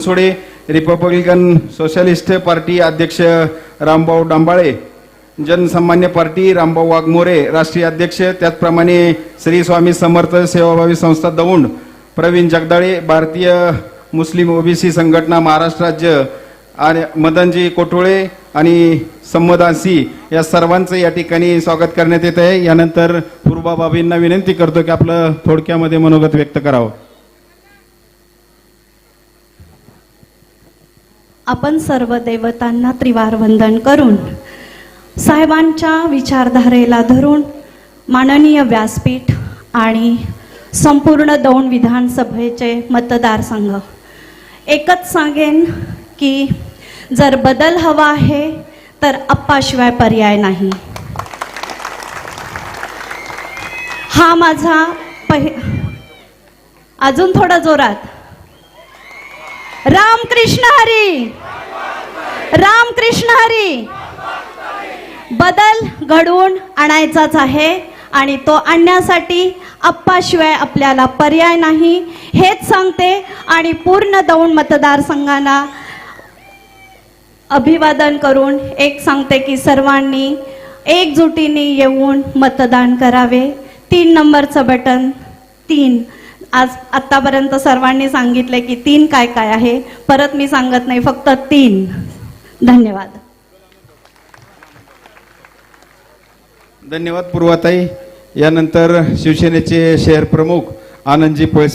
सोडे Republican socialist party अध्यक्ष रामभाऊ डांबाळे जनसामान्य पार्टी रामभाऊ वाघमोरे राष्ट्रीय अध्यक्ष त्याचप्रमाणे श्री स्वामी समर्थ सेवाभावी संस्था दौंड प्रवीण जगदाळे भारतीय मुस्लिम ओबीसी संघटना महाराष्ट्र राज्य आणि मदनजी कोटोळे आणि संमदासी या सर्वांचं या ठिकाणी स्वागत करण्यात येत आहे यानंतर पूर्वाबाबींना विनंती करतो की आपलं थोडक्यामध्ये मनोगत व्यक्त करावं आपण सर्व देवतांना त्रिवार वंदन करून साहेबांच्या विचारधारेला धरून माननीय व्यासपीठ आणि संपूर्ण दोन विधानसभेचे मतदारसंघ एकच सांगेन की जर बदल हवा आहे तर अप्पाशिवाय पर्याय नाही. हा माझा पहि अजून थोडा जोरात. राम कृष्ण हरी. राम कृष्ण हरी. बदल घडवून आणायचाच आहे आणि तो आणण्यासाठी अप्पाशिवाय आपल्याला पर्याय नाही. हेच सांगते आणि पूर्ण दौंड मतदारसंघाला अभिवादन करून एक सांगते की सर्वांनी एकजुटीने येऊन मतदान करावे. तीन नंबरचं बटन तीन. आज आतापर्यंत सर्वांनी सांगितले की तीन काय काय आहे. परत मी सांगत नाही फक्त तीन. धन्यवाद. धन्यवाद पूर्वाताई. यानंतर शिवसेनेचे शहर प्रमुख आनंदजी पळसे